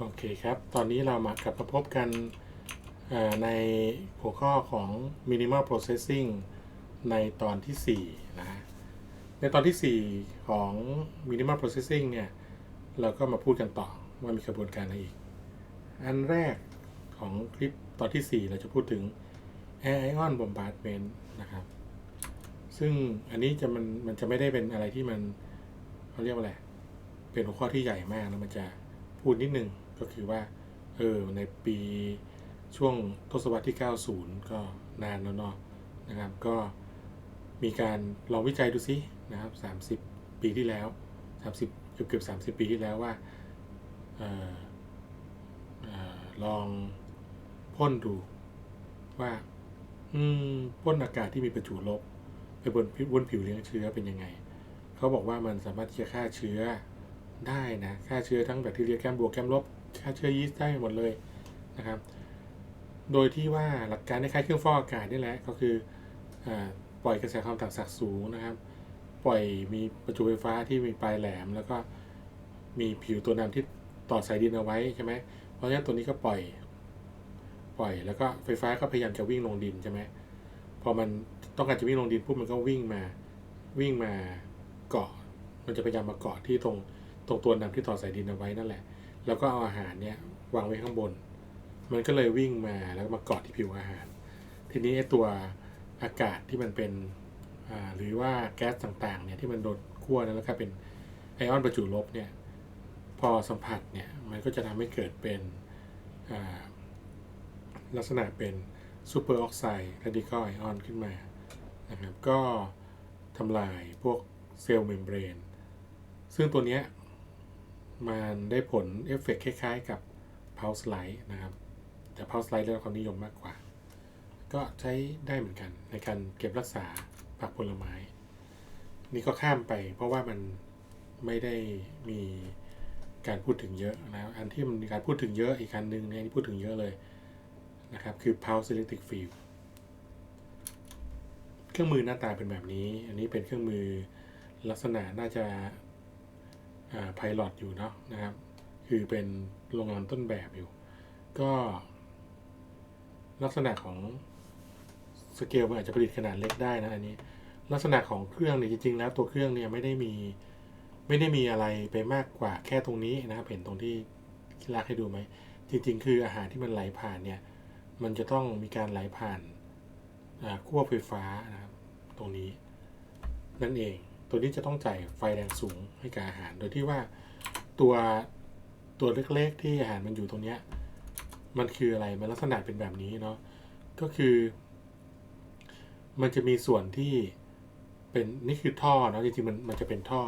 โอเคครับ ตอนนี้เรามากลับมาพบกันในหัวข้อของ minimal processing ในตอนที่ 4นะฮะในตอนที่ 4 ของ minimal processing เนี่ย เราก็มาพูดกันต่อว่ามีกระบวนการอะไรอีก อันแรกของคลิปตอนที่ 4 เราจะพูดถึง air ion bombardment นะครับ ซึ่งอันนี้จะมันมันจะไม่ได้เป็นอะไรที่มันเขาเรียกว่าอะไร เป็นหัวข้อที่ใหญ่มากแล้วมันจะพูดนิดนึง ก็คือว่าเออในปีช่วงทศวรรษที่ 90 ก็นานแล้วเนาะนะครับ ก็มีการลองวิจัยดูซินะครับ 30 ปีที่แล้ว 30เกือบเกือบ30 ปีที่แล้วว่าเออเออลองพ่นดูว่าพ่นอากาศที่มีประจุลบ ไปบนบนผิวเลี้ยงเชื้อเป็นยังไง เขาบอกว่ามันสามารถที่จะฆ่าเชื้อได้นะฆ่าเชื้อทั้งแบคทีเรียแกมบวกแกมลบ ฆ่าเชื้อยีสต์ได้หมดเลยนะครับ โดยที่ว่าหลักการคล้ายเครื่องฟอกอากาศนี่แหละก็คืออปล่อยกระแสความต่างศักย์สูงนะครับ ปล่อยมีประจุไฟฟ้าที่มีปลายแหลม แล้วก็มีผิวตัวนำที่ต่อสายดินเอาไว้ใช่ไหมเพราะฉะนั้นตัวนี้ก็ปล่อย ปล่อยแล้วก็ไฟฟ้าก็พยายามจะวิ่งลงดินใช่ไหมพอมันต้องการจะวิ่งลงดินปุ๊บมันก็วิ่งมาวิ่งมาเกาะ มันจะพยายามมาเกาะที่ตรงตรงตัวนำที่ต่อสายดินเอาไว้นั่นแหละ แล้วก็เอาอาหารเนี่ยวางไว้ข้างบน มันก็เลยวิ่งมาแล้วมาเกาะที่ผิวอาหาร ทีนี้ไอ้ตัวอากาศที่มันเป็นหรือว่าแก๊สต่างๆเนี่ยที่มันโดนขั้วแล้วก็เป็นไอออนประจุลบเนี่ยพอสัมผัสเนี่ยมันก็จะทำให้เกิดเป็นลักษณะเป็นซูเปอร์ออกไซด์ a รดิคอลไอออนขึ้นมานะครับก็ทำลายพวกเซลล์เมมเบรนซึ่งตัวเนี้ย มันได้ผลเอฟเฟกคล้ายๆ กับ Pulse Light นะครับ แต่ Pulse Light ได้รับความนิยมมากกว่า ก็ใช้ได้เหมือนกันในการเก็บรักษาผักผลไม้ นี่ก็ข้ามไปเพราะว่ามันไม่ได้มีการพูดถึงเยอะนะอันที่มันมีการพูดถึงเยอะอีกอันหนึ่งเนี่ยที่พูดถึงเยอะเลยนะครับ คือ Pulse Electric Field เครื่องมือหน้าตาเป็นแบบนี้ อันนี้เป็นเครื่องมือลักษณะน่าจะ ไพลอตอยู่เนาะนะครับ คือเป็นโรงงานต้นแบบอยู่ ก็ลักษณะของสเกลมันอาจจะผลิตขนาดเล็กได้นะอันนี้ ลักษณะของเครื่องเนี่ยจริงๆแล้วตัวเครื่องเนี่ยไม่ได้มีไม่ได้มีอะไรไปมากกว่าแค่ตรงนี้นะครับ เห็นตรงที่ที่ลากให้ดูไหม จริง ๆ คืออาหารที่มันไหลผ่านเนี่ย มันจะต้องมีการไหลผ่านขั้วไฟฟ้านะครับ ตรงนี้นั่นเอง ตัวนี้จะต้องจ่ายไฟแรงสูงให้กับอาหาร โดยที่ว่าตัวตัวเล็กๆที่อาหารมันอยู่ตรงเนี้ยมันคืออะไร มันลักษณะเป็นแบบนี้เนาะ ก็คือ มันจะมีส่วนที่เป็นนี่คือท่อเนาะจริงๆมันมันจะเป็นท่อ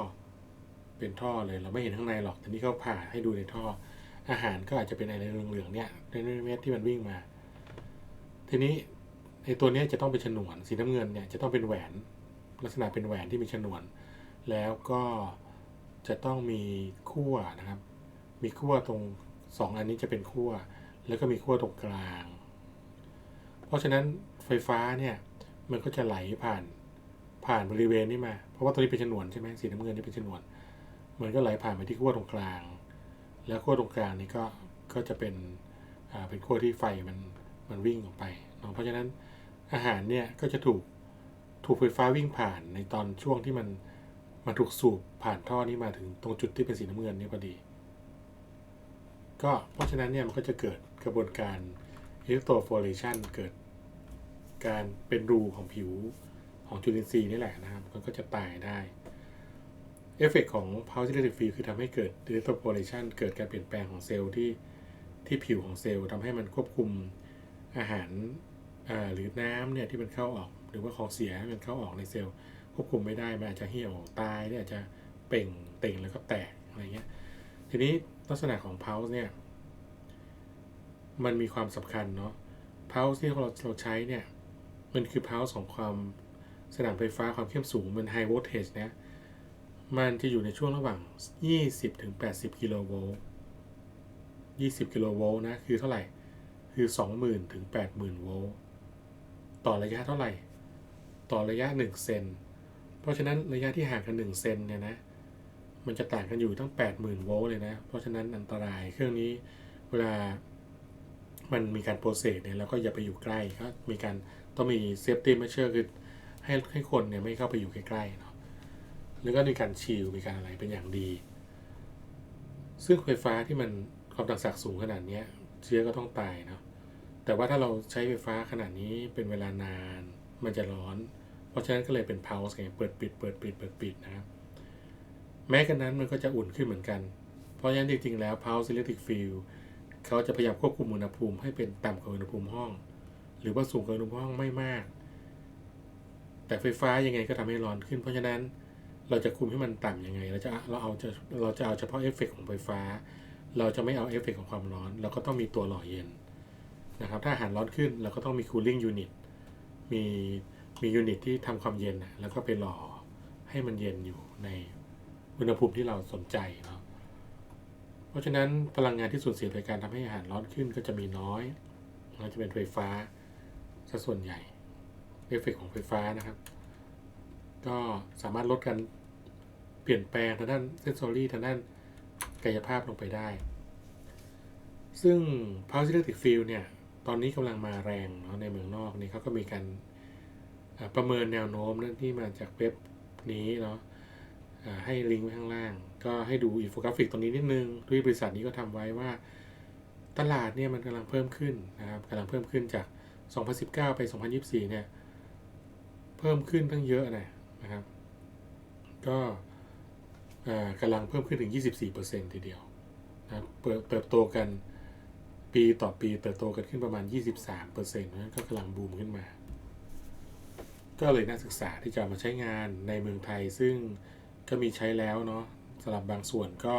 เป็นท่อเลยเราไม่เห็นข้างในหรอกแต่นี่เขาผ่าให้ดูในท่อ อาหารก็อาจจะเป็นอะไรเหลืองๆเนี่ยในเม็ดที่มันวิ่งมา ทีนี้ไอตัวนี้จะต้องเป็นฉนวนสีน้ำเงินเนี่ยจะต้องเป็นแหวน ลักษณะเป็นแหวนที่มีฉนวน แล้วก็จะต้องมีขั้วนะครับ มีขั้วตรงสองอันนี้จะเป็นขั้ว แล้วก็มีขั้วตรงกลาง เพราะฉะนั้นไฟฟ้าเนี่ย มันก็จะไหลผ่านผ่านบริเวณนี้มา เพราะว่าตัวนี้เป็นฉนวนใช่ไหมสีน้ำเงินนี่เป็นฉนวน มันก็ไหลผ่านไปที่ขั้วตรงกลาง แล้วขั้วตรงกลางนี่ก็ก็จะเป็นอ่าเป็นขั้วที่ไฟมันมันวิ่งออกไปเนาะเพราะฉะนั้นอาหารเนี่ยก็จะถูกถูกไฟฟ้าวิ่งผ่านในตอนช่วงที่มัน มันถูกสูบผ่านท่อนี้มาถึงตรงจุดที่เป็นสีน้ำเงินนี่พอดี ก็เพราะฉะนั้นเนี่ยมันก็จะเกิดกระบวนการ electroporation เกิดการเป็นรูของผิวของจุลินทรีย์นี่แหละนะครับ มันก็จะตายได้ เอฟเฟกของ Pulse Electric Field คือทำให้เกิด electroporation เกิดการเปลี่ยนแปลงของเซลล์ที่ที่ผิวของเซลล์ทำให้มันควบคุมอาหารหรือน้ำเนี่ยที่มันเข้าออก หรือว่าของเสียมันเข้าออกในเซลล์ ควบคุมไม่ได้มันอาจจะเหี่ยวตายเนี่ยอาจจะเป่งเต่งแล้วก็แตกอะไรเงี้ยทีนี้ลักษณะของ Pulse เนี่ยมันมีความสำคัญเนาะ Pulse ที่เราเราใช้เนี่ยมันคือ Pulse ของความสนามไฟฟ้าความเข้มสูงมัน High Voltage นะมันจะอยู่ในช่วงระหว่าง 20ถึง80 กิโลโวลต์ 20 กิโลโวลต์นะ คือเท่าไหร่ คือ 20,000ถึง80,000 โวลต์ ต่อระยะเท่าไหร่ ต่อระยะ 1 เซน เพราะฉะนั้นระยะที่ห่างกัน1เซนเนี่ยนะ มันจะต่างกันอยู่ตั้ง 80,000 โวลต์เลยนะ เพราะฉะนั้นอันตรายเครื่องนี้เวลามันมีการโปรเซสเนี่ยเราก็อย่าไปอยู่ใกล้ก็มีการต้องมีเซฟตี้มาเชอร์คือให้ให้คนเนี่ยไม่เข้าไปอยู่ใกล้ๆเนาะแล้วก็มีการชิลมีการอะไรเป็นอย่างดี ซึ่งไฟฟ้าที่มันความดันสักสูงขนาดนี้เชื้อก็ต้องตายเนาะแต่ว่าถ้าเราใช้ไฟฟ้าขนาดนี้เป็นเวลานานมันจะร้อน ราะฉะนั้นก็เลยเป็นเพาส์ไงเปิดปิดเปิดปิดเปิดปิดนะครับแม้กันนั้นมันก็จะอุ่นขึ้นเหมือนกัน เพราะฉะนั้นจริงๆแล้ว Pulse Electric Field เขาจะพยายามควบคุมอุณหภูมิให้เป็นต่ำกว่าอุณหภูมิห้อง หรือว่าสูงกว่าอุณหภูมิห้องไม่มาก แต่ไฟฟ้ายังไงก็ทำให้ร้อนขึ้น เพราะฉะนั้นเราจะคุมให้มันต่ำยังไง เราจะเราเอาจะเราจะเอาเฉพาะเอฟเฟกของไฟฟ้า เราจะไม่เอาเอฟเฟกของความร้อน เราก็ต้องมีตัวหล่อเย็นนะครับ ถ้าอาหารร้อนขึ้นเราก็ต้องมี cooling unit มี มียูนิตที่ทำความเย็น แล้วก็ไปหล่อให้มันเย็นอยู่ในอุณหภูมิที่เราสนใจเนาะเพราะฉะนั้นพลังงานที่สูญเสียโดยการทำให้อาหารร้อนขึ้นก็จะมีน้อยมันจะเป็นไฟฟ้าซะส่วนใหญ่เอฟเฟกของไฟฟ้านะครับ ก็สามารถลดการเปลี่ยนแปลงทางด้านเซนซอรี่ทางด้านกายภาพลงไปได้ ซึ่ง Pulse Electric Field เนี่ย ตอนนี้กำลังมาแรงเนาะในเมืองนอกนี่เขาก็มีการ ประเมินแนวโน้มเรื่องที่มาจากเว็บนี้เนาะให้ลิงก์ไว้ข้างล่าง ก็ให้ดูอินโฟกราฟิกตรงนี้นิดนึงที่บริษัทนี้ก็ทำไว้ว่า ตลาดเนี่ยมันกำลังเพิ่มขึ้นนะครับกำลังเพิ่มขึ้นจาก 2019 ไป 2024 เนี่ย เพิ่มขึ้นตั้งเยอะนะนะครับ ก็อ่ากำลังเพิ่มขึ้นถึง 24%ทีเดียวนะครับเปิดเติบโตกันปีต่อปีเติบโตกันขึ้นประมาณ 23%นั้นก็กำลังบูมขึ้นมา ก็เลยน่าศึกษาที่จะมาใช้งานในเมืองไทย ซึ่งก็มีใช้แล้วเนาะสำหรับบางส่วนก็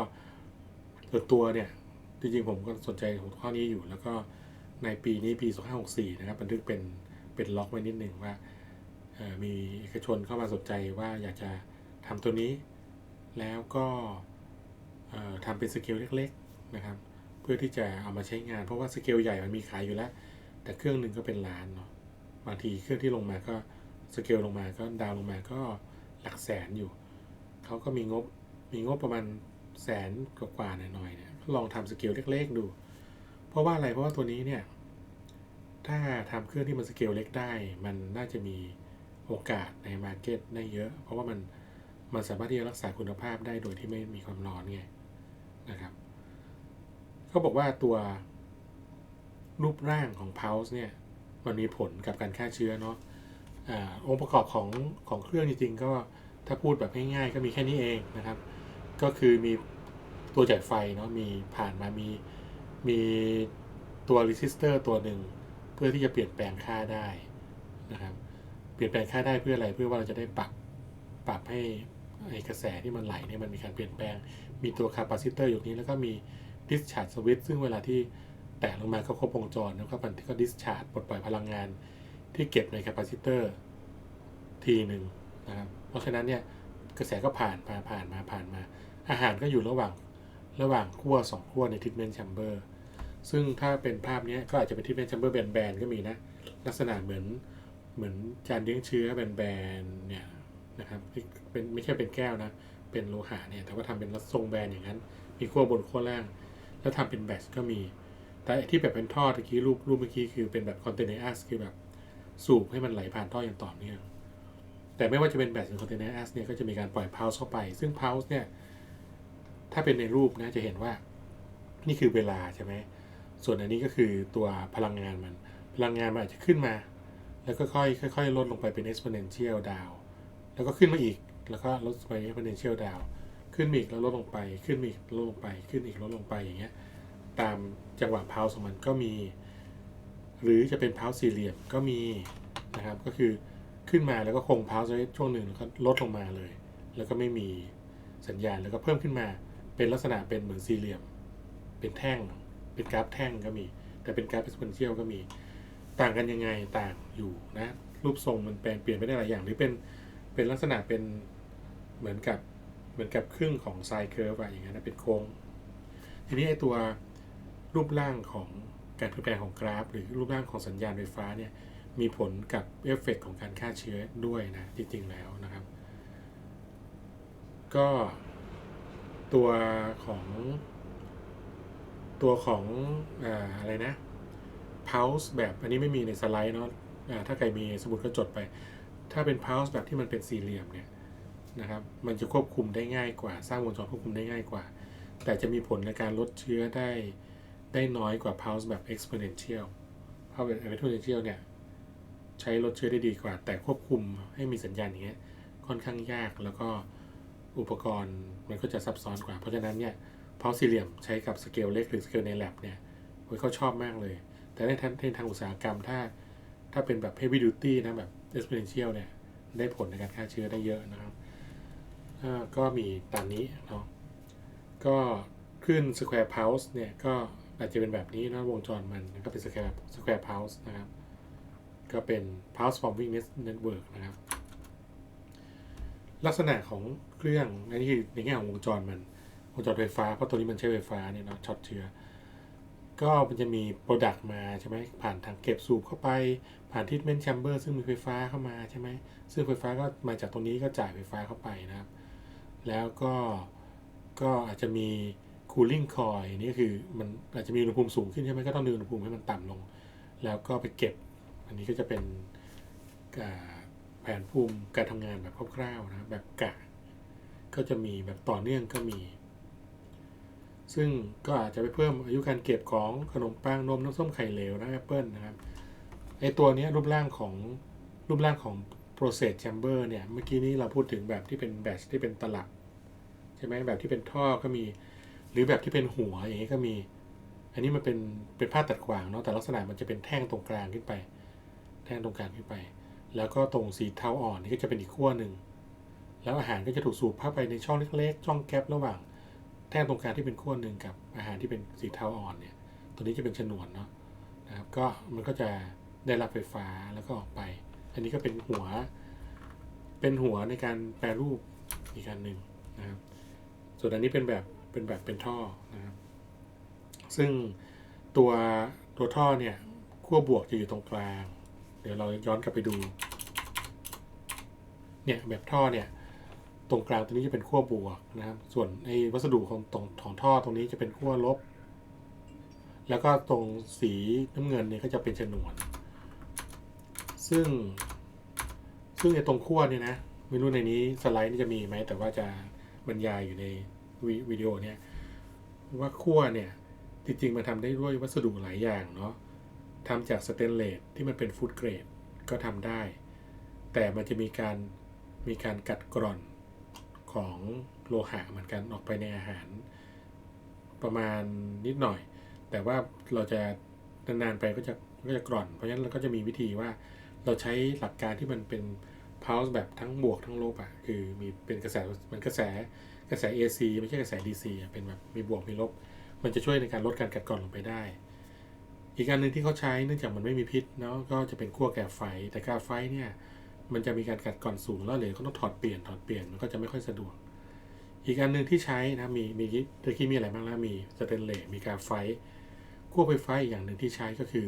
ส่วนตัวเนี่ยจริงๆผมก็สนใจหัวข้อนี้อยู่ แล้วก็ในปีนี้ปี 2564 นะครับบันทึกเป็นเป็นล็อกไว้นิดหนึ่งว่ามีเอกชนเข้ามาสนใจว่าอยากจะทำตัวนี้ แล้วก็ทำเป็นสเกลเล็กๆนะครับ เพื่อที่จะเอามาใช้งาน เพราะว่าสเกลใหญ่มันมีขายอยู่แล้ว แต่เครื่องหนึ่งก็เป็นล้านเนาะบางทีเครื่องที่ลงมาก็ สเกลลงมาก็ดาวลงมาก็หลักแสนอยู่ เขาก็มีงบมีงบประมาณแสนกว่าๆหน่อยๆเนี่ยลองทำสเกลเล็กๆดู เพราะว่าอะไรเพราะว่าตัวนี้เนี่ย ถ้าทำเครื่องที่มันสเกลเล็กได้ มันน่าจะมีโอกาสในมาร์เก็ตได้เยอะ เพราะว่ามันมันสามารถที่จะรักษาคุณภาพได้โดยที่ไม่มีความร้อนไงนะครับเขาบอกว่าตัวรูปร่างของ Pulse เนี่ย มันมีผลกับการฆ่าเชื้อเนาะ อองค์ประกอบของของเครื่องจริงๆก็ถ้าพูดแบบง่ายๆก็มีแค่นี้เองนะครับ ก็คือมีตัวจ่ายไฟเนาะมีผ่านมามีมีตัวรีสิสเตอร์ตัวหนึ่งเพื่อที่จะเปลี่ยนแปลงค่าได้นะครับ เปลี่ยนแปลงค่าได้เพื่ออะไรเพื่อว่าเราจะได้ปรับปรับให้ไอกระแสที่มันไหลเนี่ยมันมีการเปลี่ยนแปลง มีตัวคาปาซิเตอร์อยู่นี้แล้วก็มี discharge switch ซึ่งเวลาที่แตะลงมาก็ครบวงจรแล้วก็มันก็ discharge ปลดปล่อยพลังงาน ที่เก็บในแคปซิเตอร์ทีหนึ่งนะครับเพราะฉะนั้นเนี่ยกระแสก็ผ่านมาผ่านมาผ่านมา อาหารก็อยู่ระหว่างระหว่างขั้วสองขั้วในทิ t เมนแชมเบอร์ซึ่งถ้าเป็นภาพนี้ก็อาจจะเป็นทิ t เมนแชมเบอร์แบนๆก็มีนะ ลักษณะเหมือนเหมือนจานเลี้ยงเชื้อแบนๆเนี่ยนะครับเป็นไม่ใช่เป็นแก้วนะ เป็นโลหะเนี่ยแต่ว่าทำเป็นทรงแบนอย่างนั้น มีขั้วบนขั้วล่าง แล้วทำเป็นแบตก็มี แต่ที่แบบเป็นท่อตะกี้รูปรูปเมื่อกี้คือเป็นแบบคอนเทนเนอร์คือแบบ สูบให้มันไหลผ่านท่ออย่างต่อเนื่องแต่ไม่ว่าจะเป็นแบตหรือคอนเทนเนอร์เนี่ยก็จะมีการปล่อยพาวส์เข้าไป ซึ่งพาวส์เนี่ย ถ้าเป็นในรูปนะจะเห็นว่า นี่คือเวลาใช่ไหมส่วนอันนี้ก็คือตัวพลังงานมัน พลังงานมันอาจจะขึ้นมา แล้วก็ค่อยๆค่อยลดลงไปเป็น exponential down แล้วก็ขึ้นมาอีก แล้วก็ลดไป exponential down ขึ้นอีกแล้วลดลงไป ขึ้นอีกลดลงไป ขึ้นอีกลดลงไปอย่างเงี้ย ตามจังหวะพาวส์ของมันก็มี หรือจะเป็นพาสี่เหลี่ยมก็มีนะครับก็คือขึ้นมาแล้วก็คงพาสไว้ช่วงหนึ่งแล้วก็ลดลงมาเลย แล้วก็ไม่มีสัญญาณแล้วก็เพิ่มขึ้นมาเป็นลักษณะเป็นเหมือนสี่เหลี่ยม เป็นแท่ง เป็นกราฟแท่งก็มี แต่เป็นกราฟ exponential ก็มี ต่างกันยังไงต่างอยู่นะรูปทรงมันแปลงเปลี่ยนไปได้หลายอย่างหรือเป็นเป็นลักษณะเป็นเหมือนกับเหมือนกับครึ่งของไซเคิร์ฟอะอย่างนั้นนะเป็นโค้งทีนี้ไอตัวรูปร่างของ การเปลี่ยนแปลงของกราฟ หรือรูปร่างของสัญญาณไฟฟ้าเนี่ยมีผลกับเอฟเฟกของการฆ่าเชื้อด้วยนะจริงๆแล้วนะครับ ก็ตัวของ ตัวของอ่าอะไรนะ pulse แบบอันนี้ไม่มีในสไลด์เนาะอ่าถ้าใครมีสมุดก็จดไป ถ้าเป็น pulse แบบที่มันเป็นสี่เหลี่ยมเนี่ยนะครับ มันจะควบคุมได้ง่ายกว่า สร้างวงจรควบคุมได้ง่ายกว่า แต่จะมีผลในการลดเชื้อได้ ได้น้อยกว่า pulse แบบ exponential เพราะแบบ exponential เนี่ย ใช้ลดเชื้อได้ดีกว่า แต่ควบคุมให้มีสัญญาณอย่างเงี้ยค่อนข้างยากแล้วก็อุปกรณ์มันก็จะซับซ้อนกว่า เพราะฉะนั้นเนี่ยเพาสี่เหลี่ยมใช้กับสเกลเล็กหรือสเกลใน lab เนี่ยเขาชอบมากเลย แต่ในทางในทางอุตสาหกรรมถ้าถ้าเป็นแบบ heavy duty นะแบบ exponential เนี่ยได้ผลในการฆ่าเชื้อได้เยอะนะครับก็มีตามนี้เนาะก็ขึ้น square pulse เนี่ยก็ อาจจะเป็นแบบนี้นะวงจรมันก็เป็น square square pulse นะครับ ก็เป็น pulse forming network นะครับ ลักษณะของเครื่องอันนี้คือในแง่ของวงจรมันวงจรไฟฟ้าเพราะตัวนี้มันใช้ไฟฟ้าเนี่ยเนาะช็อตเชื้อก็มันจะมีโปรดักต์มาใช่ไหมผ่านทางเก็บสูบเข้าไปผ่านทิทเมนต์แชมเบอร์ซึ่งมีไฟฟ้าเข้ามาใช่ไหมซึ่งไฟฟ้าก็มาจากตรงนี้ก็จ่ายไฟฟ้าเข้าไปนะครับ แล้วก็ก็อาจจะมี cooling coil นี่ก็คือมันอาจจะมีอุณหภูมิสูงขึ้นใช่ไหมก็ต้องดึงอุณหภูมิให้มันต่ำลง แล้วก็ไปเก็บ อันนี้ก็จะเป็นแผนภูมิการทำงานแบบคร่าวๆนะแบบกะ ก็จะมีแบบต่อเนื่องก็มี ซึ่งก็อาจจะไปเพิ่มอายุการเก็บของขนมปังนมน้ำส้มไข่เหลวนะแอปเปิลนะครับไอตัวนี้รูปร่างของรูปร่างของ process chamber เนี่ย เมื่อกี้นี้เราพูดถึงแบบที่เป็นแบตที่เป็นตลับ ใช่ไหมแบบที่เป็นท่อก็มี รือแบบที่เป็นหัวอย่างนี้ก็มี อันนี้มันเป็นเป็นผ้าตัดขวางเนาะแต่ลักษณะมันจะเป็นแท่งตรงกลางขึ้นไป แท่งตรงกลางขึ้นไป แล้วก็ตรงสีเทาอ่อนนี่ก็จะเป็นอีกขั้วหนึ่งแล้วอาหารก็จะถูกสูบเข้าไปในช่องเล็กๆช่องแก๊ประหว่าง แท่งตรงกลางที่เป็นขั้วหนึ่งกับอาหารที่เป็นสีเทาอ่อนเนี่ย ตัวนี้จะเป็นฉนวนเนาะนะครับก็มันก็จะได้รับไฟฟ้าแล้วก็ออกไป อันนี้ก็เป็นหัว เป็นหัวในการแปรรูปอีกการหนึ่งนะครับ ส่วนอันนี้เป็นแบบ เป็นแบบเป็นท่อนะครับ ซึ่งตัวตัวท่อเนี่ยขั้วบวกจะอยู่ตรงกลาง เดี๋ยวเราย้อนกลับไปดู เนี่ยแบบท่อเนี่ยตรงกลางตรงนี้จะเป็นขั้วบวกนะครับ ส่วนไอ้วัสดุของตรงของท่อตรงนี้จะเป็นขั้วลบ แล้วก็ตรงสีน้ำเงินเนี่ยก็จะเป็นฉนวน ซึ่ง ซึ่งไอ้ตรงขั้วเนี่ยนะ ไม่รู้ในนี้สไลด์นี่จะมีไหม แต่ว่าจะบรรยายอยู่ใน วิวดีโอเนี่ยว่าขั้วเนี่ยจริงๆมันทำได้ด้วยวัสดุหลายอย่างเนาะทำจากสเตนเลสที่มันเป็นฟู้ดเกรดก็ทำได้ แต่มันจะมีการมีการกัดกร่อนของโลหะเหมือนกันออกไปในอาหาร ประมาณนิดหน่อย แต่ว่าเราจะนานๆไปก็จะก็จะกร่อน เพราะฉะนั้นเราก็จะมีวิธีว่าเราใช้หลักการที่มันเป็น pulse แบบทั้งบวกทั้งลบอะคือมีเป็นกระแสมันกระแส กระแส AC ไม่ใช่กระแส DC เป็นแบบมีบวกมีลบ มันจะช่วยในการลดการกัดกร่อนลงไปได้ อีกอันหนึ่งที่เขาใช้เนื่องจากมันไม่มีพิษเนาะก็จะเป็นขั้วแกบไฟ แต่กาไฟเนี่ยมันจะมีการกัดกร่อนสูงแล้วเลยเขาต้องถอดเปลี่ยนถอดเปลี่ยนมันก็จะไม่ค่อยสะดวก อีกอันหนึ่งที่ใช้นะมีมีตะกี้มีอะไรบ้างแล้วมีสเตนเลสมีกาไฟขั้วไฟฟ้าอีกอย่างหนึ่งที่ใช้ก็คือ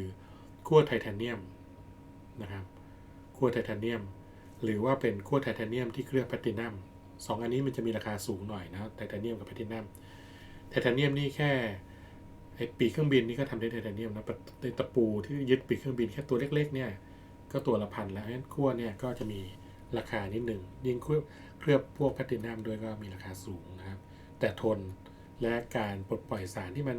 ขั้วไทเทเนียมนะครับขั้วไทเทเนียม หรือว่าเป็นขั้วไทเทเนียมที่เคลือบแพลตินัม สองอันนี้มันจะมีราคาสูงหน่อยนะไทเทเนียมกับแพลตินัมไทเทเนียมนี่แค่ไอปีกเครื่องบินนี่ก็ทำด้วยไทเทเนียมนะในตะปูที่ยึดปีกเครื่องบินแค่ตัวเล็กๆเนี่ยก็ตัวละพันแล้วงั้นขั้วเนี่ยก็จะมีราคานิดหนึ่งยิ่งเคลือบเคลือบพวกแพลตินัมด้วยก็มีราคาสูงนะครับ แต่ทนและการปลดปล่อยสารที่มัน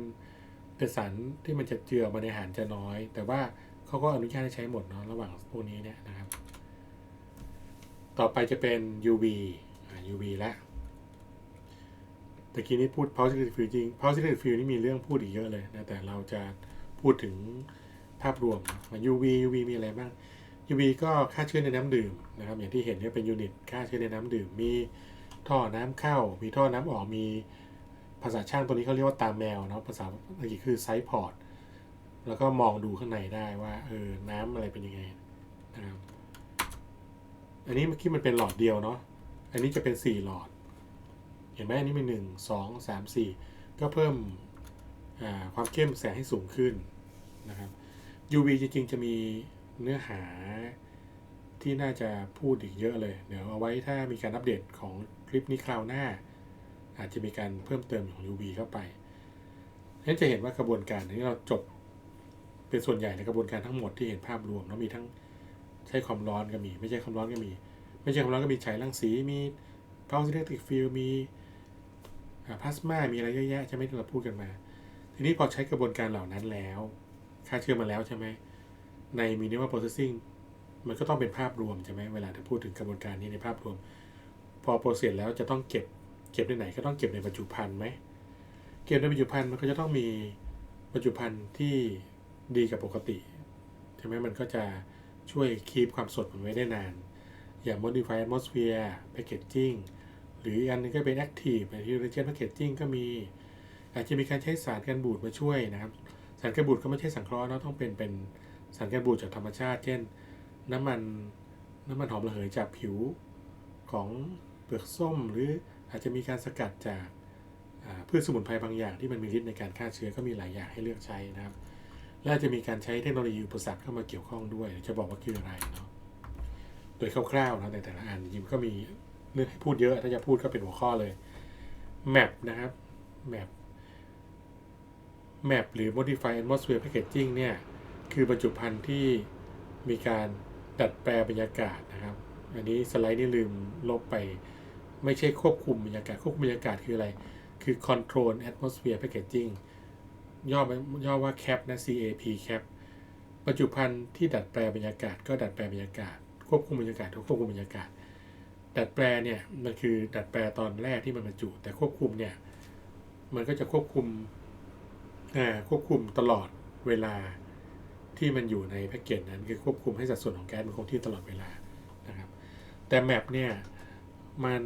เป็นสารที่มันจะเจือมาในอาหารจะน้อย แต่ว่าเขาก็อนุญาตให้ใช้หมดเนาะระหว่างพวกนี้เนี่ยนะครับ ต่อไปจะเป็น UV UV แล้วตะกี้นี้พูด positive field จริง positive field นี่มีเรื่องพูดอีกเยอะเลยนะแต่เราจะพูดถึงภาพรวม UV UV มีอะไรบ้าง UV ก็ฆ่าเชื้อในน้ำดื่มนะครับอย่างที่เห็นเนี่ยเป็นยูนิตฆ่าเชื้อในน้ำดื่ม มีท่อน้ำเข้า มีท่อน้ำออกมีภาษาช่างตัวนี้เขาเรียกว่าตาแมวเนาะภาษาอังกฤษคือไซส์พอร์ตแล้วก็มองดูข้างในได้ว่าเออน้ำอะไรเป็นยังไงนะครับอันนี้เมื่อกี้มันเป็นหลอดเดียวเนาะ อันนี้จะเป็น 4 หลอด เห็นไหมอันนี้มี1 2 3 4ก็เพิ่มความเข้มแสงให้สูงขึ้นนะครับ UV จริงๆ จะมีเนื้อหาที่น่าจะพูดอีกเยอะเลย เดี๋ยวเอาไว้ถ้ามีการอัปเดตของคลิปนี้คราวหน้า อาจจะมีการเพิ่มเติมของ UV เข้าไปนั้นจะเห็นว่ากระบวนการนี้เราจบเป็นส่วนใหญ่ในกระบวนการทั้งหมดที่เห็นภาพรวมแล้วมีทั้งใช้ความร้อนก็มี ไม่ใช่ความร้อนก็มี ไม่ใช่ความร้อนก็มีฉายรังสี มี power electric field มีพลาสมา มีอะไรเยอะแยะใช่ไหมที่เราพูดกันมา ทีนี้พอใช้กระบวนการเหล่านั้นแล้วค่าเชื่อมาแล้วใช่ไหมใน minimal processing มันก็ต้องเป็นภาพรวมใช่ไหมเวลาจะพูดถึงกระบวนการนี้ในภาพรวม พอโปรเซสแล้วจะต้องเก็บเก็บในไหนก็ต้องเก็บในบรรจุภัณฑ์ไหมเก็บในบรรจุภัณฑ์มันก็จะต้องมีบรรจุภัณฑ์ที่ดีกับปกติใช่ไหมมันก็จะช่วยคีบความสดมันไว้ได้นาน อย่าง modify atmosphere packaging หรืออันนึงก็เป็น active intelligent packaging ก็มี อาจจะมีการใช้สารกันบูดมาช่วยนะครับสารกันบูดก็ไม่ใช่สังเคราะห์เนาะต้องเป็นเป็นสารกันบูดจากธรรมชาติ เช่น น้ำมันน้ำมันหอมระเหยจากผิวของเปลือกส้ม หรืออาจจะมีการสกัดจากพืชสมุนไพรบางอย่างที่มันมีฤทธิ์ในการฆ่าเชื้อก็มีหลายอย่างให้เลือกใช้นะครับ และจะมีการใช้เทคโนโลยีอุปสรรคเข้ามาเกี่ยวข้องด้วย จะบอกว่าคืออะไรเนาะ โดยคร่าวๆนะแต่แต่ละอันยิมก็มีเรื่องให้พูดเยอะ ถ้าจะพูดก็เป็นหัวข้อเลย map นะครับ map map หรือ modify atmosphere packaging เนี่ย คือบรรจุภัณฑ์ที่มีการดัดแปลบรรยากาศนะครับ อันนี้สไลด์นี่ลืมลบไป ไม่ใช่ควบคุมบรรยากาศ ควบคุมบรรยากาศคืออะไร คือ control atmosphere packaging ย่อย่อว่า CAP นะ CAP CAP บรรจุภัณฑ์ที่ดัดแปลบรรยากาศก็ดัดแปลบรรยากาศ ควบคุมบรรยากาศควบคุมบรรยากาศ ดัดแปลเนี่ยมันคือดัดแปลตอนแรกที่มันบรรจุ แต่ควบคุมเนี่ยมันก็จะควบคุมควบคุมตลอดเวลาที่มันอยู่ในแพ็กเกจนั้นคือควบคุมให้สัดส่วนของแก๊สมันคงที่ตลอดเวลานะครับ แต่แมปเนี่ยมัน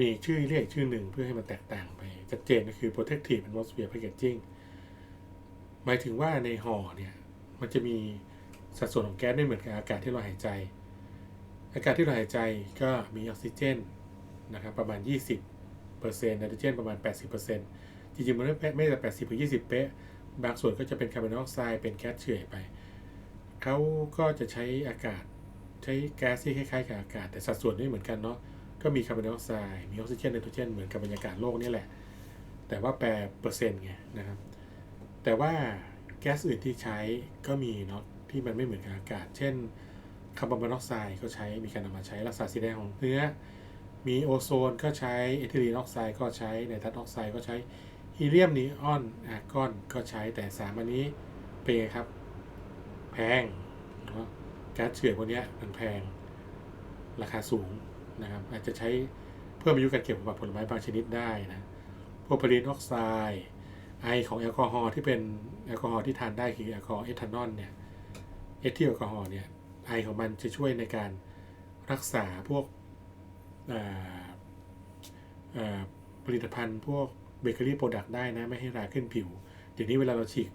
มีชื่อเรียกชื่อหนึ่งเพื่อให้มันแตกต่างไปชัดเจนก็คือ protective atmosphere packaging หมายถึงว่าในห่อเนี่ยมันจะมีสัดส่วนของแก๊สไม่เหมือนกับอากาศที่เราหายใจ อากาศที่เราหายใจก็มีออกซิเจนนะครับประมาณ 20%ไนโตรเจนประมาณ 80%จริงๆมันไม่ไม่แต่80หรือ20 เป๊ะ บางส่วนก็จะเป็นคาร์บอนไดออกไซด์เป็นแก๊สเฉื่อยไป เขาก็จะใช้อากาศใช้แก๊สที่คล้ายๆกับอากาศ แต่สัดส่วนไม่เหมือนกันเนาะก็มีคาร์บอนไดออกไซด์มีออกซิเจนไนโตรเจนเหมือนกับบรรยากาศโลกนี่แหละ แต่ว่าแปรเปอร์เซ็นต์ไงนะครับ แต่ว่าแก๊สอื่นที่ใช้ก็มีเนาะที่มันไม่เหมือนกับอากาศ เช่น คาร์บอนมอนอกไซด์ก็ใช้มีการนำมาใช้รักษาสีแดงของเนื้อ มีโอโซนก็ใช้เอทิลีนออกไซด์ก็ใช้ไนตรัสออกไซด์ก็ใช้ฮีเลียมนีออนอาร์กอนก็ใช้แต่สามอันนี้เป็นไงครับ แพงเนาะก๊าซเฉื่อยพวกนี้มันแพงราคาสูงนะครับอาจจะใช้เพิ่มอายุการเก็บของผลไม้บางชนิดได้นะพวกพลีนออกไซด์ไอของแอลกอฮอล์ที่เป็นแอลกอฮอล์ที่ทานได้คือแอลกอฮอล์เอทานอลเนี่ยเอทิลแอลกอฮอล์เนี่ย ไอของมันจะช่วยในการรักษาพวกผลิตภัณฑ์พวกเบเกอรี่โปรดักต์ได้นะ ไม่ให้ราขึ้นผิว เดี๋ยวนี้เวลาเราฉีก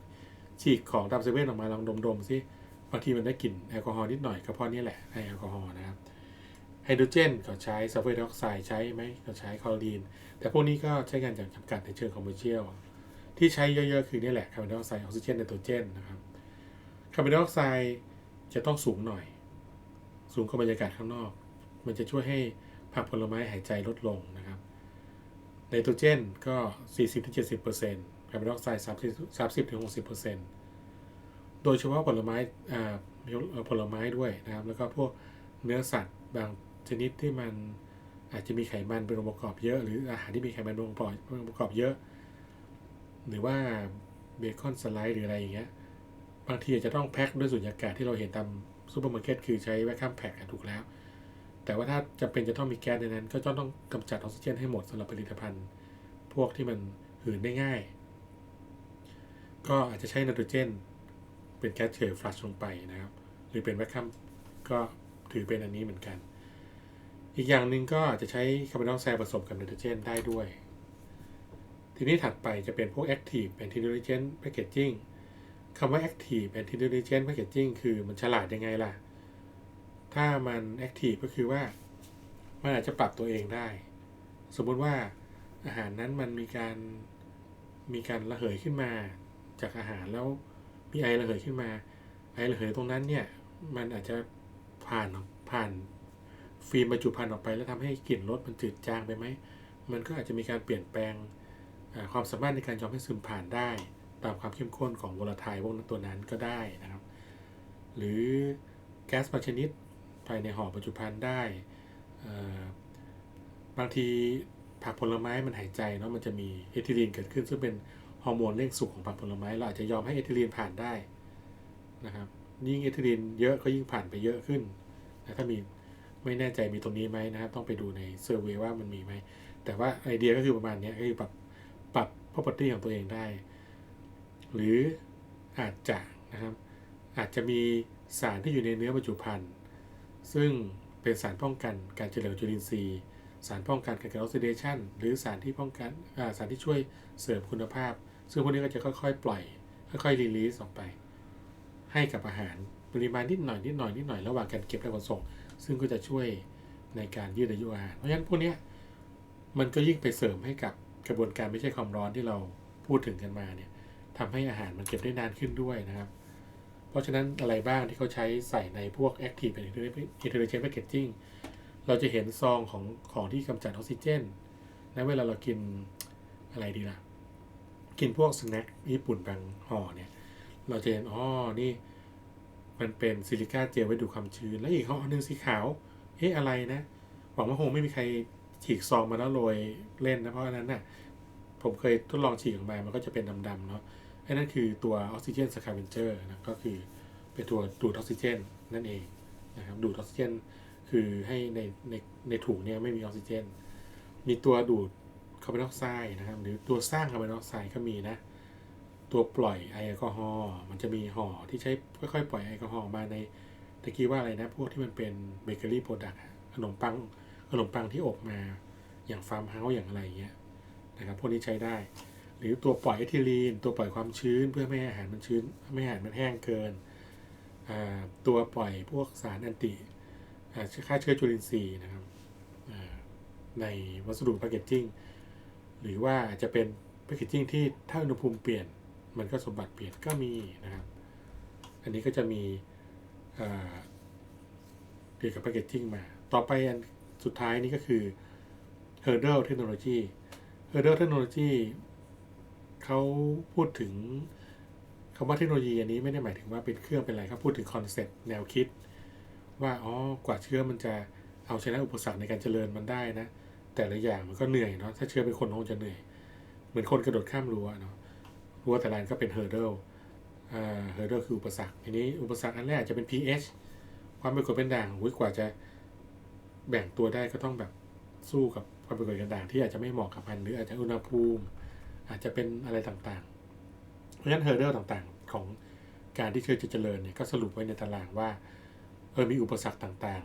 ฉีกของตามเซเว่นออกมาลองดมๆสิบางทีมันได้กลิ่นแอลกอฮอล์นิดหน่อยก็เพราะนี่แหละไอแอลกอฮอล์นะครับไฮโดรเจนก็ใช้ซัลเฟอร์ไดออกไซด์ใช้ไหมก็ใช้คลอรีน แต่พวกนี้ก็ใช้กันอย่างจำกัดในเชิงคอมเมอร์เชียลที่ใช้เยอะๆ คือนี่แหละคาร์บอนไดออกไซด์ออกซิเจนไนโตรเจนนะครับคาร์บอนไดออกไซด์ จะต้องสูงหน่อย สูงกว่าบรรยากาศข้างนอก มันจะช่วยให้ผักผลไม้หายใจลดลงนะครับไนโตรเจนก็ 40-70%คาร์บอนไดออกไซด์30-60%โดยเฉพาะผลไม้ผลไม้ด้วยนะครับ แล้วก็พวกเนื้อสัตว์บางชนิดที่มันอาจจะมีไขมันเป็นองค์ประกอบเยอะ หรืออาหารที่มีไขมันเป็นองค์ประกอบเยอะ หรือว่าเบคอนสไลด์หรืออะไรอย่างเงี้ย บางทีอาจจะต้องแพ็คด้วยสุญญากาศที่เราเห็นตามซูเปอร์มาร์เก็ตคือใช้แวคคัมแพ็คถูกแล้ว แต่ว่าถ้าจำเป็นจะต้องมีแก๊สในนั้น ก็ต้องกำจัดออกซิเจนให้หมดสำหรับผลิตภัณฑ์ พวกที่มันหืนได้ง่าย ก็อาจจะใช้ไนโตรเจน เป็นแก๊สเฉื่อยฟลัชลงไปนะครับ หรือเป็นแวคคัมก็ถือเป็นอันนี้เหมือนกัน อีกอย่างหนึ่งก็อาจจะใช้คาร์บอนไดออกไซด์ผสมกับไนโตรเจนได้ด้วย ทีนี้ถัดไปจะเป็นพวก active intelligent packaging คำว่า active intelligent packaging คือมันฉลาดยังไงล่ะ ถ้ามัน active ก็คือว่า มันอาจจะปรับตัวเองได้ สมมติว่าอาหารนั้นมันมีการมีการระเหยขึ้นมาจากอาหารแล้วมีไอระเหยขึ้นมา ไอระเหยตรงนั้นเนี่ยมันอาจจะผ่านผ่านฟิล์มบรรจุภัณฑ์ออกไป แล้วทำให้กลิ่นรสมันจืดจางไปไหม มันก็อาจจะมีการเปลี่ยนแปลงความสามารถในการยอมให้ซึมผ่านได้ ตามความเข้มข้นของวลาทล์พวกนั้นตัวนั้นก็ได้นะครับ หรือแก๊สบางชนิดภายในห่อบรรจุภัณฑ์ได้บางทีผักผลไม้มันหายใจเนาะมันจะมีเอทิลีนเกิดขึ้น ซึ่งเป็นฮอร์โมนเร่งสุกของผักผลไม้เราอาจจะยอมให้เอทิลีนผ่านได้นะครับยิ่งเอทิลีนเยอะก็ยิ่งผ่านไปเยอะขึ้นนะถ้ามีไม่แน่ใจมีตรงนี้ไหมนะครับ ต้องไปดูในเซอร์เวยว่ามันมีไหมแต่ว่าไอเดียก็คือประมาณนี้ก็คือปรับปรับ property ของตัวเองได้ หรืออาจจะนะครับอาจจะมีสารที่อยู่ในเนื้อบรรจุภัณฑ์ซึ่งเป็นสารป้องกันการเจริญของจุลินทรีย์ สารป้องกันการเกิดออกซิเดชันหรือสารที่ป้องกันสารที่ช่วยเสริมคุณภาพ ซึ่งพวกนี้ก็จะค่อยๆ ปล่อย ค่อยๆรีลีสออกไป ให้กับอาหารปริมาณนิดหน่อยนิดหน่อยนิดหน่อยระหว่างการเก็บและขนส่ง ซึ่งก็จะช่วยในการยืดอายุอาหารเพราะฉะนั้นพวกนี้มันก็ยิ่งไปเสริมให้กับกระบวนการไม่ใช่ความร้อนที่เราพูดถึงกันมาเนี่ย ทำให้อาหารมันเก็บได้นานขึ้นด้วยนะครับ เพราะฉะนั้นอะไรบ้างที่เขาใช้ใส่ในพวก Active Intelligent Packaging เราจะเห็นซองของของที่กำจัดออกซิเจนและเวลาเรากินอะไรดีล่ะ กินพวกสแน็คญี่ปุ่นบางห่อเนี่ย เราจะเห็นอ๋อนี่มันเป็นซิลิก้าเจลไว้ดูดความชื้น แล้วอีกห่อหนึ่งสีขาวเอ๊ะอะไรนะ หวังว่าคงไม่มีใครฉีกซองมาแล้วโรยเล่นนะเพราะอันนั้นน่ะผมเคยทดลองฉีกออกมา มันก็จะเป็นดำๆเนาะ ไอ้นั่นคือตัวออกซิเจนสคาเวนเจอร์นะก็คือเป็นตัวดูดออกซิเจนนั่นเองนะครับดูดออกซิเจนคือให้ในในในถุงเนี่ยไม่มีออกซิเจน มีตัวดูดคาร์บอนไดออกไซด์นะครับหรือตัวสร้างคาร์บอนไดออกไซด์ก็มีนะ ตัวปล่อยไอแอลกอฮอล์มันจะมีห่อที่ใช้ค่อยๆปล่อยแอลกอฮอล์มาในตะกี้ว่าอะไรนะ พวกที่มันเป็นเบเกอรี่โปรดักต์ขนมปังขนมปังที่อบมาอย่างฟาร์มเฮาส์อย่างอะไรเงี้ยนะครับพวกนี้ใช้ได้ หรือตัวปล่อยเอทิลีน ตัวปล่อยความชื้นเพื่อไม่ให้อาหารมันชื้น ไม่ให้อาหารมันแห้งเกิน ตัวปล่อยพวกสารแอนติอ่าเชื้อจุลินทรีย์นะครับในวัสดุแพคเกจจิ้งหรือว่าจะเป็นแพคเกจจิ้งที่ถ้าอุณหภูมิเปลี่ยน มันก็สมบัติเปลี่ยนก็มีนะครับ อันนี้ก็จะมีเกี่ยวกับแพคเกจจิ้งมา ต่อไปอันสุดท้ายนี้ก็คือ Hurdle Technology Hurdle Technology เขาพูดถึงคำว่าเทคโนโลยีอันนี้ไม่ได้หมายถึงว่าเป็นเครื่องเป็นอะไรครับพูดถึงคอนเซ็ปต์แนวคิด ว่าอ๋อกว่าเชื้อมันจะเอาชนะอุปสรรคในการเจริญมันได้นะ แต่ละอย่างมันก็เหนื่อยเนาะถ้าเชื้อเป็นคนคงจะเหนื่อย เหมือนคนกระโดดข้ามรั้วเนาะรั้วแต่ละอันก็เป็น hurdle อ่า hurdle คืออุปสรรคทีนี้อุปสรรคอันแรกจะเป็น pH ความเป็นกรดเป็นด่างอุ้ยกว่าจะแบ่งตัวได้ก็ต้องแบบสู้กับความเป็นกรดเป็นด่างที่อาจจะไม่เหมาะกับมันหรืออาจจะอุณหภูมิ อาจจะเป็นอะไรต่างๆ เพราะฉะนั้นเฮอร์เดอร์ต่างๆ ของการที่เชื้อจะเจริญเนี่ยก็สรุปไว้ในตารางว่าเออมีอุปสรรคต่าง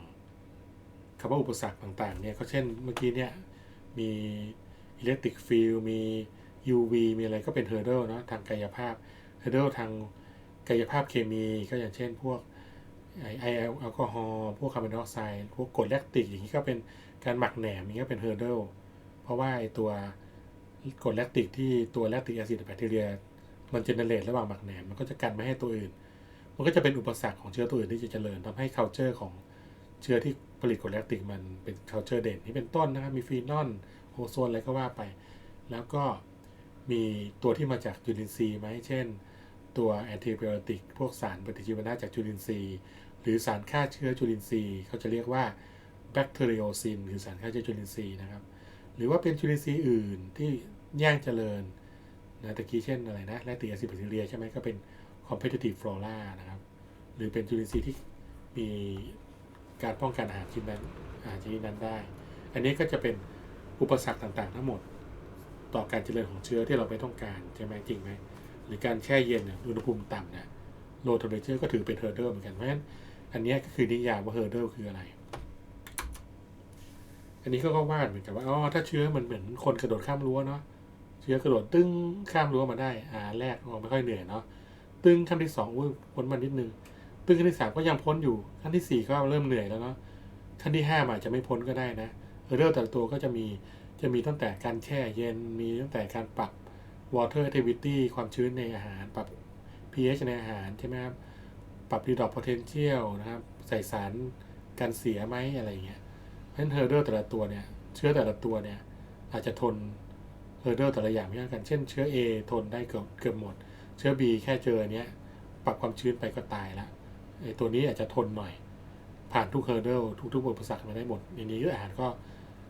ๆคำว่าอุปสรรคต่างๆเนี่ยก็เช่นเมื่อกี้เนี่ยมีอิเล็กตริกฟิลมี UV มีอะไรก็เป็นเฮอร์เดอร์เนาะทางกายภาพเฮอร์เดอร์ทางกายภาพเคมีก็อย่างเช่นพวกไอไอแอลกอฮอล์พวกคาร์บอนไดออกไซด์พวกกรดแลคติกอย่างนี้ก็เป็นการหมักแหนมอย่างนี้ก็เป็นเฮอร์เดอร์เพราะว่าไอตัว กรดแลคติกที่ตัวแลคติกแอซิดแบคทีเรีย มันเจเนเรตระหว่างหมักแหนมมันก็จะกันไม่ให้ตัวอื่น มันก็จะเป็นอุปสรรคของเชื้อตัวอื่นที่จะเจริญทำให้ culture ของเชื้อที่ผลิตกรดแลคติกมันเป็น culture เด่นนี่เป็นต้นนะครับมีฟีนอลโอโซนอะไรก็ว่าไป แล้วก็มีตัวที่มาจากจุลินทรีย์ไหมเช่น ตัวแอนติไบโอติกพวกสารปฏิชีวนะจากจุลินทรีย์ หรือสารฆ่าเชื้อจุลินทรีย์เขาจะเรียกว่าแบคทีเริโอซินหรือสารฆ่าเชื้อจุลินทรีย์นะครับ รือว่าเป็นจุลินทรีย์อื่นที่แย่งเจริญนะตะกี้เช่นอะไรนะแลติกแอซิบคทีเรียใช่ไหมก็เป็น competitive flora นะครับ หรือเป็นจุลินทรีย์ที่มีการป้องกันอาหารชนิดนั้นอาหารชนิดนั้นได้ อันนี้ก็จะเป็นอุปสรรคต่างๆ ทั้งหมด ต่อการเจริญของเชื้อที่เราไม่ต้องการใช่ไหมจริงไหมหรือการแช่เย็นอุณหภูมิต่ำเนี่ย low temperature ก็ถือเป็น hurdle เหมือนกันเพราะฉะนั้นอันนี้ก็คือนิยามว่า hurdle คืออะไร อันนี้เขาก็วาดเหมือนกับว่าอ๋อถ้าเชื้อมันเหมือนคนกระโดดข้ามรั้วเนาะเชื้อกระโดดตึ้งข้ามรั้วมาได้อ่าแรกอ๋อไม่ค่อยเหนื่อยเนาะตึ้งขั้นที่สองอุ้ยพ้นมานิดนึงตึ้งขั้นที่สามก็ยังพ้นอยู่ขั้นที่สี่ก็เริ่มเหนื่อยแล้วเนาะขั้นที่ห้าอาจจะไม่พ้นก็ได้นะเร์เดอร์แต่ละตัวก็จะมีจะมีตั้งแต่การแช่เย็นมีตั้งแต่การปรับ water activity ความชื้นในอาหาร ปรับ pH ในอาหารใช่ไหมครับปรับ redox potential นะครับ ใส่สารกันเสียไหมอะไรอย่างเงี้ย นั้นเฮอร์เดอร์แต่ละตัวเนี่ย เชื้อแต่ละตัวเนี่ย อาจจะทนเฮอร์เดลแต่ละอย่างไม่เท่ากัน เช่นเชื้อ A ทนได้เกือบเกือบหมด เชื้อ B แค่เจอเนี้ยปรับความชื้นไปก็ตายละไอตัวนี้อาจจะทนหน่อย ผ่านทุกเฮอร์เดลทุกๆอุปสรรคมาได้หมดอย่างนี้อาหารก็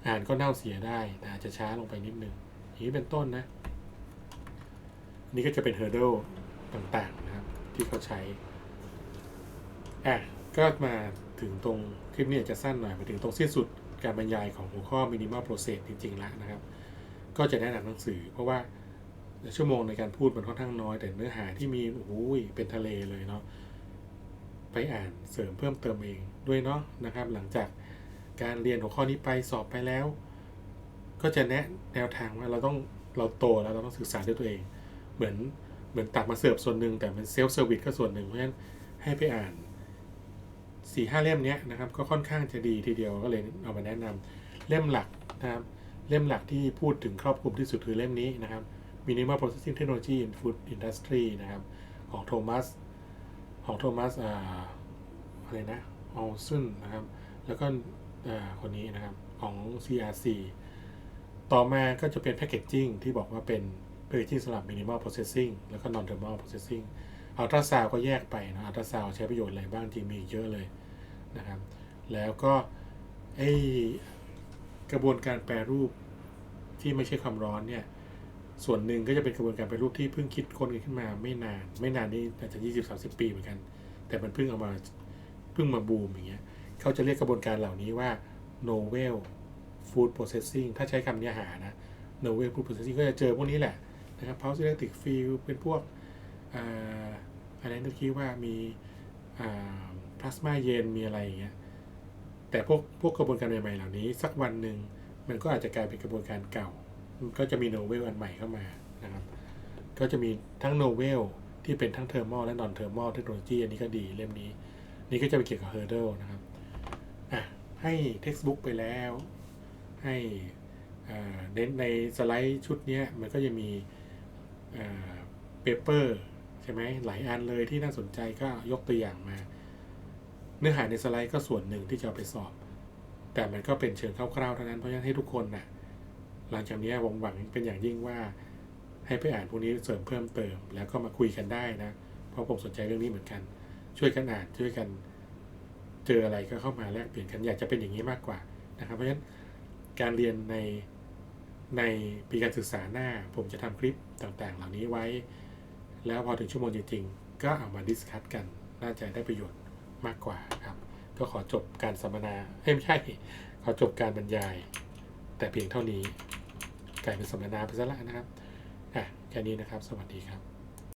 อาหารก็เน่าเสียได้แต่อาจจะช้าลงไปนิดนึงอย่างนี้เป็นต้นนะนี่ก็จะเป็นเฮอร์เดลต่างๆนะครับ ที่เขาใช้อะก็มาถึงตรงคลิปนี้อาจจะสั้นหน่อยมาถึงตรงสิ้นสุด การบรรยายของหัวข้อ minimal process จริงๆแล้วนะครับ ก็จะแนะนำหนังสือ เพราะว่าชั่วโมงในการพูดมันค่อนข้างน้อย แต่เนื้อหาที่มีโอ้โหเป็นทะเลเลยเนาะไปอ่านเสริมเพิ่มเติมเองด้วยเนาะนะครับ หลังจากการเรียนหัวข้อนี้ไปสอบไปแล้ว ก็จะแนะแนวทางว่าเราต้องเราโตแล้วเราต้องศึกษาด้วยตัวเอง เหมือนเหมือนตักมาเสิร์ฟส่วนหนึ่งแต่เป็นเซลฟ์เซอร์วิสก็ส่วนหนึ่งเพราะฉะนั้นให้ไปอ่าน สี่ห้าเล่มนี้นะครับก็ค่อนข้างจะดีทีเดียวก็เลยเอามาแนะนำเล่มหลักนะครับเล่มหลักที่พูดถึงครอบคลุมที่สุดคือเล่มนี้นะครับ Minimal Processing Technology in Food Industry นะครับของโทมัสของโทมัสอ่าอะไรนะออลซึนนะครับแล้วก็อ่าคนนี้นะครับของ CRC ต่อมาก็จะเป็น Packaging ที่บอกว่าเป็น Packaging สำหรับ Minimal Processing แล้วก็ Non Thermal Processing อัลตราซาวก็แยกไปนะอัลตราซาวใช้ประโยชน์อะไรบ้างจริงมีเยอะเลยนะครับ แล้วก็ไอกระบวนการแปรรูปที่ไม่ใช่ความร้อนเนี่ยส่วนหนึ่งก็จะเป็นกระบวนการแปรรูปที่เพิ่งคิดค้นกันขึ้นมาไม่นาน ไม่นานนี่อาจจะ20-30ปีเหมือนกัน แต่มันเพิ่งเอามาเพิ่งมาบูมอย่างเงี้ยเขาจะเรียกกระบวนการเหล่านี้ว่า novel food processing ถ้าใช้คำเนี้หานะ novel food processing ก็จะเจอพวกนี้แหละนะครับ pulse electric field เป็นพวก อะไรนึกคิดว่ามีพลาสมาเย็นมีอะไรอย่างเงี้ยแต่พวกพวกกระบวนการใหม่ๆเหล่านี้ สักวันหนึ่งมันก็อาจจะกลายเป็นกระบวนการเก่ามันก็จะมีโนเวลอันใหม่เข้ามานะครับ ก็จะมีทั้งโนเวลที่เป็นทั้งเทอร์มอลและนอนเทอร์มอลเทคโนโลยีอันนี้ก็ดีเล่มนี้ นี่ก็จะเป็นเกี่ยวกับเฮอร์เดลนะครับอะให้เท็กซ์บุ๊กไปแล้ว ให้อ่าในในสไลด์ชุดนี้มันก็จะมีเปเปอร์ ใช่ไหมหลายอันเลยที่น่าสนใจก็ยกตัวอย่างมา เนื้อหาในสไลด์ก็ส่วนหนึ่งที่จะไปสอบ แต่มันก็เป็นเชิงคร่าวๆเท่านั้นเพราะฉะนั้นให้ทุกคนนะ่ะหลังจากนี้ผมหวังเป็นอย่างยิ่งว่า ให้ไปอ่านพวกนี้เสริมเพิ่มเติม แล้วก็มาคุยกันได้นะเพราะผมสนใจเรื่องนี้เหมือนกัน ช่วยกันอ่านช่วยกันเจออะไรก็เข้ามาแลกเปลี่ยนกันอยากจะเป็นอย่างนี้มากกว่านะครับ เพราะฉะนั้นการเรียนในในปีการศึกษาหน้า ผมจะทำคลิปต่างๆ เหล่านี้ไว้ แล้วพอถึงชั่วโมงจริงๆ ก็เอามาดิสคัตกัน น่าจะได้ประโยชน์มากกว่าครับ ก็ขอจบการสัมมนาไม่ใช่ ขอจบการบรรยาย แต่เพียงเท่านี้ กลายเป็นสัมมนาไปซะแล้วนะครับอะแค่นี้นะครับ สวัสดีครับ